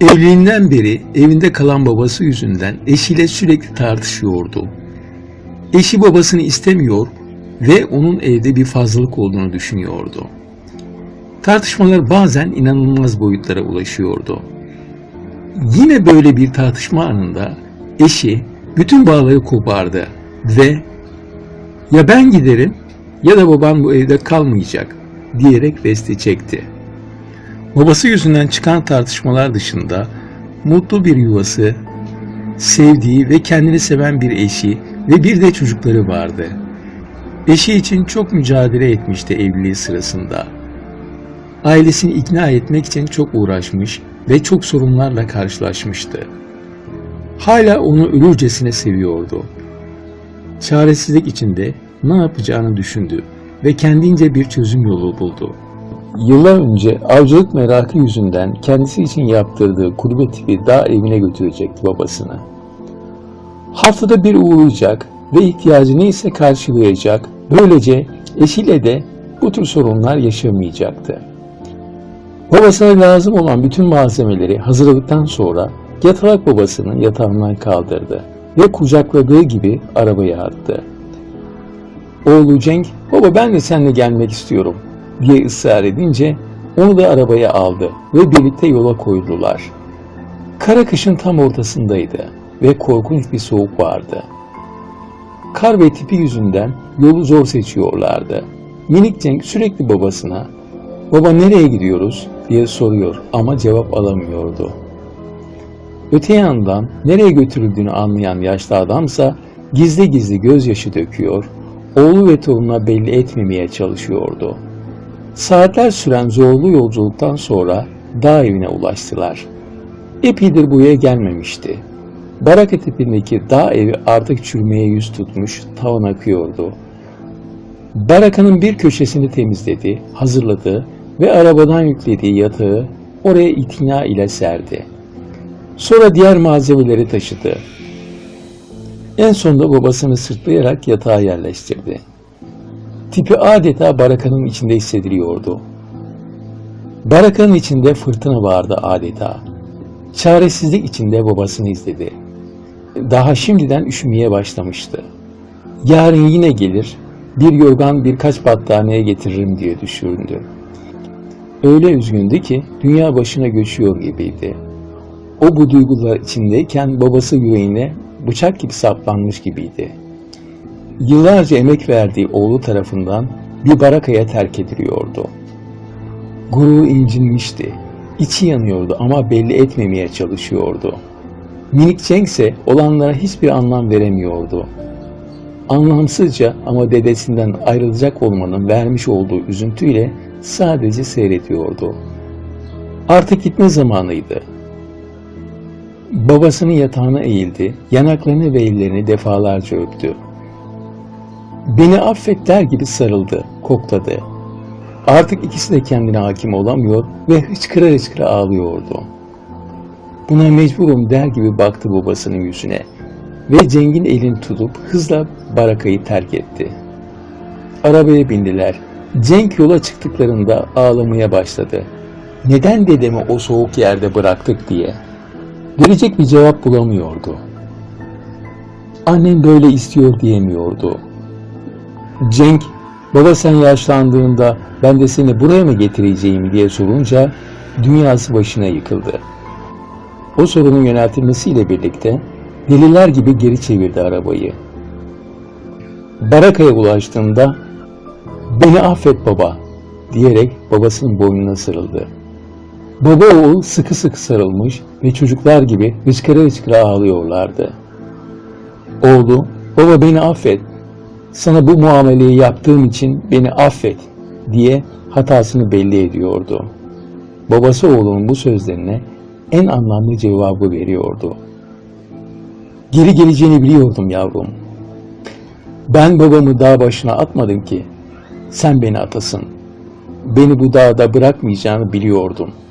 Evliliğinden beri evinde kalan babası yüzünden eşiyle sürekli tartışıyordu. Eşi babasını istemiyor ve onun evde bir fazlalık olduğunu düşünüyordu. Tartışmalar bazen inanılmaz boyutlara ulaşıyordu. Yine böyle bir tartışma anında eşi bütün bağları kopardı ve ya ben giderim ya da babam bu evde kalmayacak diyerek vesti çekti. Babası yüzünden çıkan tartışmalar dışında mutlu bir yuvası, sevdiği ve kendini seven bir eşi ve bir de çocukları vardı. Eşi için çok mücadele etmişti evliliği sırasında. Ailesini ikna etmek için çok uğraşmış ve çok sorunlarla karşılaşmıştı. Hala onu ölürcesine seviyordu. Çaresizlik içinde ne yapacağını düşündü ve kendince bir çözüm yolu buldu. Yıllar önce avcılık merakı yüzünden kendisi için yaptırdığı kulübe tipi dağ evine götürecekti babasını. Haftada bir uğrayacak ve ihtiyacı neyse karşılayacak, böylece eşiyle de bu tür sorunlar yaşamayacaktı. Babasına lazım olan bütün malzemeleri hazırladıktan sonra yatalak babasını yatağından kaldırdı ve kucakladığı gibi arabaya attı. Oğlu Cenk, baba ben de seninle gelmek istiyorum diye ısrar edince onu da arabaya aldı ve birlikte yola koyuldular. Kara kışın tam ortasındaydı ve korkunç bir soğuk vardı. Kar ve tipi yüzünden yolu zor seçiyorlardı. Minik Cenk sürekli babasına "Baba nereye gidiyoruz?" diye soruyor ama cevap alamıyordu. Öte yandan nereye götürüldüğünü anlayan yaşlı adamsa gizli gizli gözyaşı döküyor, oğlu ve torununa belli etmemeye çalışıyordu. Saatler süren zorlu yolculuktan sonra dağ evine ulaştılar. Epeydir buraya gelmemişti. Baraka tipindeki dağ evi artık çürümeye yüz tutmuş, tavan akıyordu. Barakanın bir köşesini temizledi, hazırladı ve arabadan yüklediği yatağı oraya itina ile serdi. Sonra diğer malzemeleri taşıdı. En sonunda babasını sırtlayarak yatağa yerleştirdi. Tipi adeta barakanın içinde hissediliyordu. Barakanın içinde fırtına vardı adeta. Çaresizlik içinde babasını izledi. Daha şimdiden üşümeye başlamıştı. Yarın yine gelir, bir yorgan birkaç battaniye getiririm diye düşündü. Öyle üzgündü ki dünya başına göçüyor gibiydi. O bu duygular içindeyken babası yüreğine bıçak gibi saplanmış gibiydi. Yıllarca emek verdiği oğlu tarafından bir barakaya terk ediliyordu. Gururu incinmişti. İçi yanıyordu ama belli etmemeye çalışıyordu. Minik Cenk ise olanlara hiçbir anlam veremiyordu. Anlamsızca ama dedesinden ayrılacak olmanın vermiş olduğu üzüntüyle sadece seyrediyordu. Artık gitme zamanıydı. Babasının yatağına eğildi, yanaklarını ve ellerini defalarca öptü. Beni affet der gibi sarıldı, kokladı. Artık ikisi de kendine hakim olamıyor ve hıçkıra hıçkıra ağlıyordu. Buna mecburum der gibi baktı babasının yüzüne ve Ceng'in elini tutup hızla barakayı terk etti. Arabaya bindiler. Cenk yola çıktıklarında ağlamaya başladı. Neden dedemi o soğuk yerde bıraktık diye. Verecek bir cevap bulamıyordu. Annem böyle istiyor diyemiyordu. Cenk, baba sen yaşlandığında ben de seni buraya mı getireceğim diye sorunca dünyası başına yıkıldı. O sorunun yöneltilmesiyle birlikte deliler gibi geri çevirdi arabayı. Barakaya ulaştığında beni affet baba diyerek babasının boynuna sarıldı. Baba oğul sıkı sıkı sarılmış ve çocuklar gibi hıçkıra hıçkıra ağlıyorlardı. Oğlu, baba beni affet, sana bu muameleyi yaptığım için beni affet diye hatasını belli ediyordu. Babası oğlunun bu sözlerine en anlamlı cevabı veriyordu. Geri geleceğini biliyordum yavrum. Ben babamı dağ başına atmadım ki. Sen beni atasın. Beni bu dağda bırakmayacağını biliyordum.''